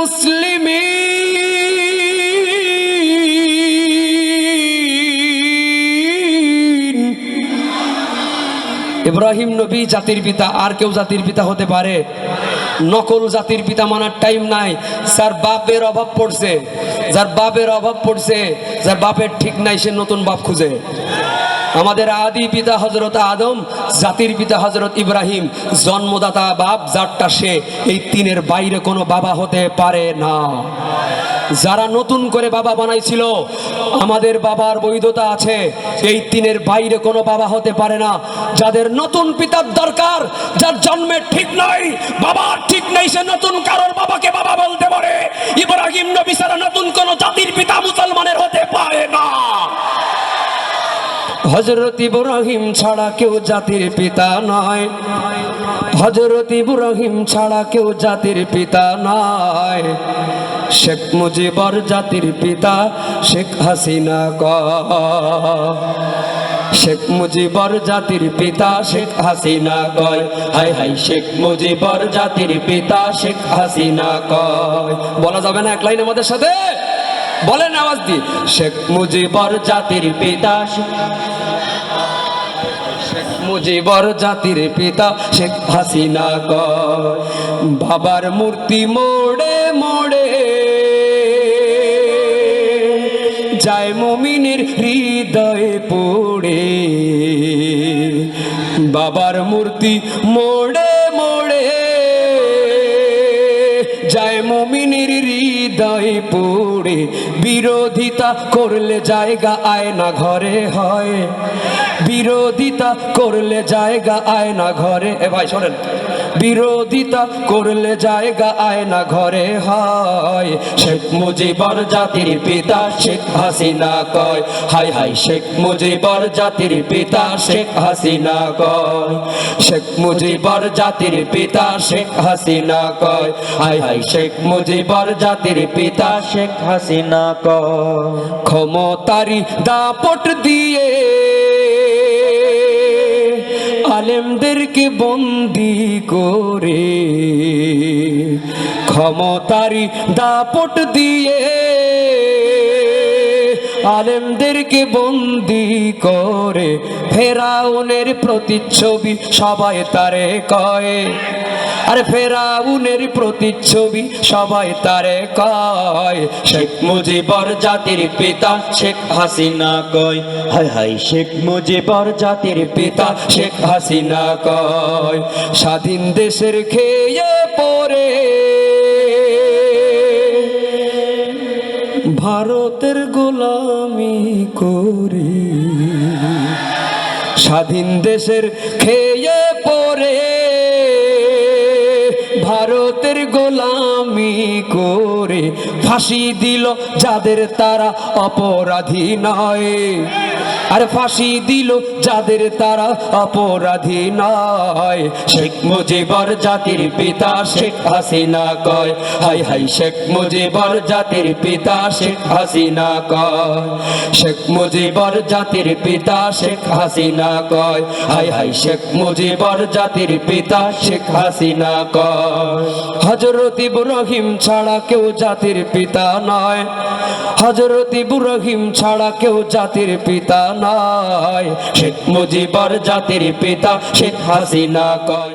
মুসলিমিন। ইব্রাহিম নবী জাতির পিতা, আর কেউ জাতির পিতা হতে পারে। নকল জাতির পিতা মানার টাইম নাই। যার বাপের অভাব পড়ছে, যার বাপের অভাব পড়ছে, যার বাপের ঠিক নাই, সে নতুন বাপ খুঁজে। আমাদের আদি পিতা হজরত আদম, জাতির পিতা হজরত ইব্রাহিম, জন্মদাতা বাপ, যারটা সে, এই তিনের বাইরে কোনো বাবা হতে পারে না। যারা নতুন করে বাবা বানাইছিল, আমাদের বাবার বৈধতা আছে, এই তিনের বাইরে কোনো বাবা হতে পারে না। যাদের নতুন পিতার দরকার, যার জন্মের ঠিক নাই, বাবার ঠিক নেই, সে নতুন কারোর বাবাকে বাবা বলতে পারে। ইব্রাহিম নবী ছাড়া নতুন কোন জাতির পিতা মুসলমানের হতে পারে না হজরত ইব্রাহিম ছাড়া কেউ জাতির পিতা নয়। হজরত ইব্রাহিম ছাড়া কেউ জাতির পিতা নয়। শেখ মুজিবর জাতির পিতা শেখ হাসিনা ক। শেখ মুজিবর জাতির পিতা শেখ হাসিনা কয়। হাই হাই শেখ মুজিবর জাতির পিতা শেখ হাসিনা কয়। বলা যাবে না এক লাইন আমাদের সাথে? বলেন আওয়াজ দি শেখ মুজিবর জাতির পিতা মুজিবর জাতির পিতা, শেখ হাসিনা কয় বাবার মূর্তি মোড়ে মোড়ে যায় মমিনের হৃদয়ে পড়ে। বাবার মূর্তি মোড়ে যায় মমিনের হৃদয় পড়ে। বিরোধিতা করলে জায়গা আয়না ঘরে হয়। বিরোধিতা করলে জায়গা আয়না ঘরে। এ ভাই শোনেন বিরোধিতা করলে জায়গা আয়না ঘরে হয়। শেখ মুজিবর জাতির পিতা শেখ হাসিনা কয়। হাই হাই, শেখ মুজিবর জাতির পিতা শেখ হাসিনা কয়। শেখ মুজিবর জাতির পিতা শেখ হাসিনা কয়। হাই হাই, শেখ মুজিবর জাতির পিতা শেখ হাসিনা কয়। ক্ষমতারি দাপট দিয়ে আলেমদেরকে বন্দি করে ক্ষমতারি দাপট দিয়ে আলেমদেরকে বন্দি করে ফেরাউনের প্রতিচ্ছবি সবাই তারে কয়। আরে ফেরাউনের প্রতিচ্ছবি সবাই তারে কয়, শেখ মুজিবর জাতির পিতা, শেখ হাসিনা কয়। হাই হাই শেখ মুজিবর জাতির পিতা, শেখ হাসিনা কয়, স্বাধীন দেশের খেয়ে পরে ভারতের গোলামি করি। স্বাধীন দেশের খেয়ে ভারতের গোলামি করে ফাঁসি দিল যাদের তারা অপরাধী নয়। আর ফাঁসি দিল যাদের তারা অপরাধী নয়। শেখ মুজিবর জাতির পিতা শেখ হাসিনা কয়, হাই হাই শেখ মুজিবর জাতির পিতা শেখ হাসিনা কয়, শেখ মুজিবর জাতির পিতা শেখ হাসিনা কয়, হাই হাই শেখ মুজিবর জাতির পিতা শেখ হাসিনা কয়। হজরত ইব্রাহিম ছাড়া কেউ জাতির পিতা নয়। হজরত ইব্রাহিম ছাড়া কেউ জাতির পিতা নয়। শেখ মুজিবর জাতির পিতা শেখ হাসিনা কয়।